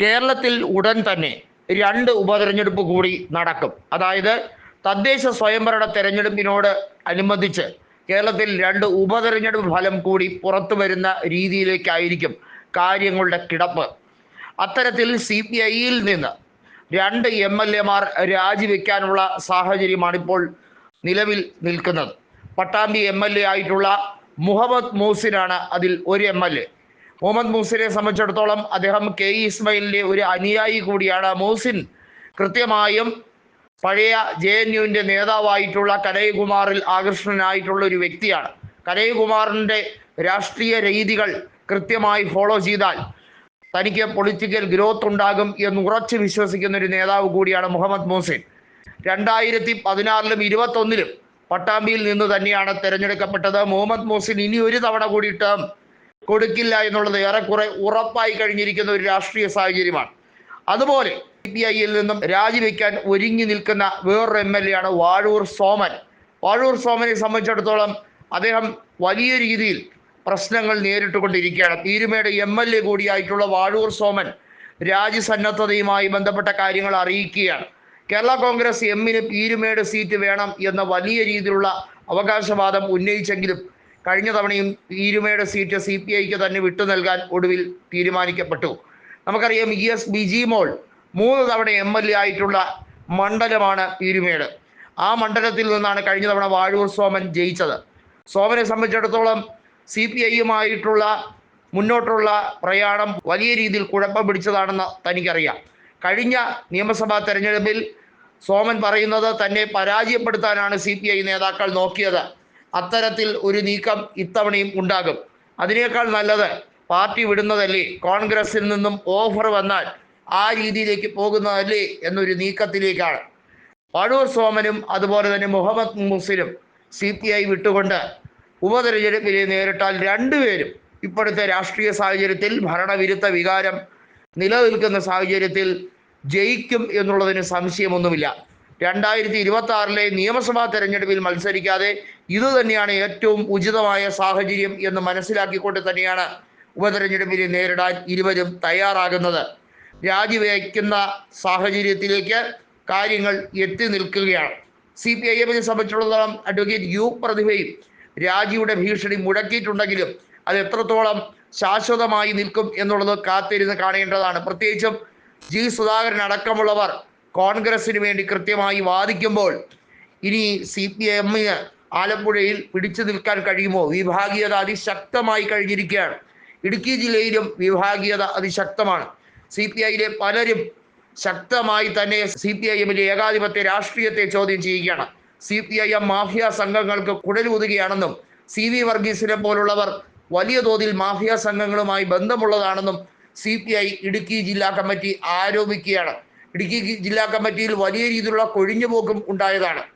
കേരളത്തിൽ ഉടൻ തന്നെ രണ്ട് ഉപതെരഞ്ഞെടുപ്പ് കൂടി നടക്കും. അതായത് തദ്ദേശ സ്വയംഭരണ തെരഞ്ഞെടുപ്പിനോട് അനുബന്ധിച്ച് കേരളത്തിൽ രണ്ട് ഉപതെരഞ്ഞെടുപ്പ് ഫലം കൂടി പുറത്തു വരുന്ന രീതിയിലേക്കായിരിക്കും കാര്യങ്ങളുടെ കിടപ്പ്. അത്തരത്തിൽ സി പി ഐയിൽ നിന്ന് രണ്ട് എം എൽ എമാർ രാജിവെക്കാനുള്ള സാഹചര്യമാണ് ഇപ്പോൾ നിലവിൽ നിൽക്കുന്നത്. പട്ടാമ്പി എം എൽ എ ആയിട്ടുള്ള മുഹമ്മദ് മൂസിനാണ് അതിൽ ഒരു എം എൽ എ. മുഹമ്മദ് മൂസിനെ സംബന്ധിച്ചിടത്തോളം അദ്ദേഹം കെ ഇ ഒരു അനുയായി കൂടിയാണ്. മൂസിൻ കൃത്യമായും പഴയ ജെ എൻ യുവിന്റെ നേതാവായിട്ടുള്ള കനയകുമാറിൽ ആകർഷണനായിട്ടുള്ള ഒരു വ്യക്തിയാണ്. കനയ്യകുമാറിന്റെ രാഷ്ട്രീയ രീതികൾ കൃത്യമായി ഫോളോ ചെയ്താൽ തനിക്ക് പൊളിറ്റിക്കൽ ഗ്രോത്ത് ഉണ്ടാകും എന്ന് ഉറച്ചു വിശ്വസിക്കുന്ന ഒരു നേതാവ് കൂടിയാണ് മുഹമ്മദ് മൂസിൻ. രണ്ടായിരത്തി പതിനാറിലും ഇരുപത്തൊന്നിലും പട്ടാമ്പിയിൽ നിന്ന് തന്നെയാണ് തിരഞ്ഞെടുക്കപ്പെട്ടത്. മുഹമ്മദ് മൂസിൻ ഇനി ഒരു തവണ കൂടി ടേം കൊടുക്കില്ല എന്നുള്ളത് ഏറെക്കുറെ ഉറപ്പായി കഴിഞ്ഞിരിക്കുന്ന ഒരു രാഷ്ട്രീയ സാഹചര്യമാണ്. അതുപോലെ സി പി ഐയിൽ നിന്നും രാജിവെക്കാൻ ഒരുങ്ങി നിൽക്കുന്ന വേറൊരു എം എൽ എ ആണ് വാഴൂർ സോമൻ. വാഴൂർ സോമനെ സംബന്ധിച്ചിടത്തോളം അദ്ദേഹം വലിയ രീതിയിൽ പ്രശ്നങ്ങൾ നേരിട്ടുകൊണ്ടിരിക്കുകയാണ്. പീരുമേട് എം എൽ എ കൂടിയായിട്ടുള്ള വാഴൂർ സോമൻ രാജ്യസന്നദ്ധതയുമായി ബന്ധപ്പെട്ട കാര്യങ്ങൾ അറിയിക്കുകയാണ്. കേരള കോൺഗ്രസ് എമ്മിന് പീരുമേട് സീറ്റ് വേണം എന്ന വലിയ രീതിയിലുള്ള അവകാശവാദം ഉന്നയിച്ചെങ്കിലും കഴിഞ്ഞ തവണയും ഈരുമയുടെ സീറ്റ് സി പി ഐക്ക് തന്നെ വിട്ടു നൽകാൻ ഒടുവിൽ തീരുമാനിക്കപ്പെട്ടു. നമുക്കറിയാം ഇ എസ് ബിജി മോൾ മൂന്ന് തവണ എം എൽ എ ആയിട്ടുള്ള മണ്ഡലമാണ് പീരുമേട് ആ മണ്ഡലത്തിൽ നിന്നാണ് കഴിഞ്ഞ തവണ വാഴൂർ സോമൻ ജയിച്ചത്. സോമനെ സംബന്ധിച്ചിടത്തോളം സി പി ഐയുമായിട്ടുള്ള മുന്നോട്ടുള്ള പ്രയാണം വലിയ രീതിയിൽ കുഴപ്പം പിടിച്ചതാണെന്ന് തനിക്കറിയാം. കഴിഞ്ഞ നിയമസഭാ തെരഞ്ഞെടുപ്പിൽ സോമൻ പറയുന്നത് തന്നെ പരാജയപ്പെടുത്താനാണ് സി പി ഐ നേതാക്കൾ നോക്കിയത്. അത്തരത്തിൽ ഒരു നീക്കം ഇത്തവണയും ഉണ്ടാകും. അതിനേക്കാൾ നല്ലത് പാർട്ടി വിടുന്നതല്ലേ? കോൺഗ്രസിൽ നിന്നും ഓഫർ വന്നാൽ ആ രീതിയിലേക്ക് പോകുന്നതല്ലേ എന്നൊരു നീക്കത്തിലേക്കാണ്. പഴൂർ സോമനും അതുപോലെ തന്നെ Muhammad Muslim C P I വിട്ടുകൊണ്ട് ഉപതെരഞ്ഞെടുപ്പിനെ നേരിട്ടാൽ രണ്ടുപേരും ഇപ്പോഴത്തെ രാഷ്ട്രീയ സാഹചര്യത്തിൽ ഭരണവിരുദ്ധ വികാരം നിലനിൽക്കുന്ന സാഹചര്യത്തിൽ ജയിക്കും എന്നുള്ളതിന് സംശയമൊന്നുമില്ല. രണ്ടായിരത്തി ഇരുപത്തി ആറിലെ നിയമസഭാ തെരഞ്ഞെടുപ്പിൽ മത്സരിക്കാതെ ഇത് തന്നെയാണ് ഏറ്റവും ഉചിതമായ സാഹചര്യം എന്ന് മനസ്സിലാക്കിക്കൊണ്ട് തന്നെയാണ് ഉപതെരഞ്ഞെടുപ്പിനെ നേരിടാൻ ഇരുവരും തയ്യാറാകുന്നത്. രാജിവയ്ക്കുന്ന സാഹചര്യത്തിലേക്ക് കാര്യങ്ങൾ എത്തി നിൽക്കുകയാണ്. സി പി ഐ എമ്മിനെ സംബന്ധിച്ചിടത്തോളം അഡ്വക്കേറ്റ് യു പ്രതിഭയും രാജിയുടെ ഭീഷണി മുടക്കിയിട്ടുണ്ടെങ്കിലും അത് എത്രത്തോളം ശാശ്വതമായി നിൽക്കും എന്നുള്ളത് കാത്തിരുന്ന് കാണേണ്ടതാണ്. പ്രത്യേകിച്ചും ജി സുധാകരൻ അടക്കമുള്ളവർ കോൺഗ്രസിന് വേണ്ടി കൃത്യമായി വാദിക്കുമ്പോൾ ഇനി സി പി എമ്മിന് ആലപ്പുഴയിൽ പിടിച്ചു നിൽക്കാൻ കഴിയുമോ? വിഭാഗീയത അതിശക്തമായി കഴിഞ്ഞിരിക്കുകയാണ്. ഇടുക്കി ജില്ലയിലും വിഭാഗീയത അതിശക്തമാണ്. സി പി ഐയിലെ പലരും ശക്തമായി തന്നെ സി പി ഐ എമ്മിലെ ഏകാധിപത്യ രാഷ്ട്രീയത്തെ ചോദ്യം ചെയ്യുകയാണ്. C P I M mafia സംഘങ്ങൾക്ക് കുടലൂതുകയാണെന്നും സി വി വർഗീസിനെ പോലുള്ളവർ വലിയ തോതിൽ മാഫിയ സംഘങ്ങളുമായി ബന്ധമുള്ളതാണെന്നും സി പി ഐ ഇടുക്കി ജില്ലാ കമ്മിറ്റി ആരോപിക്കുകയാണ്. ഇടുക്കി ജില്ലാ കമ്മിറ്റിയിൽ വലിയ രീതിയിലുള്ള കൊഴിഞ്ഞുപോക്കും ഉണ്ടായതാണ്.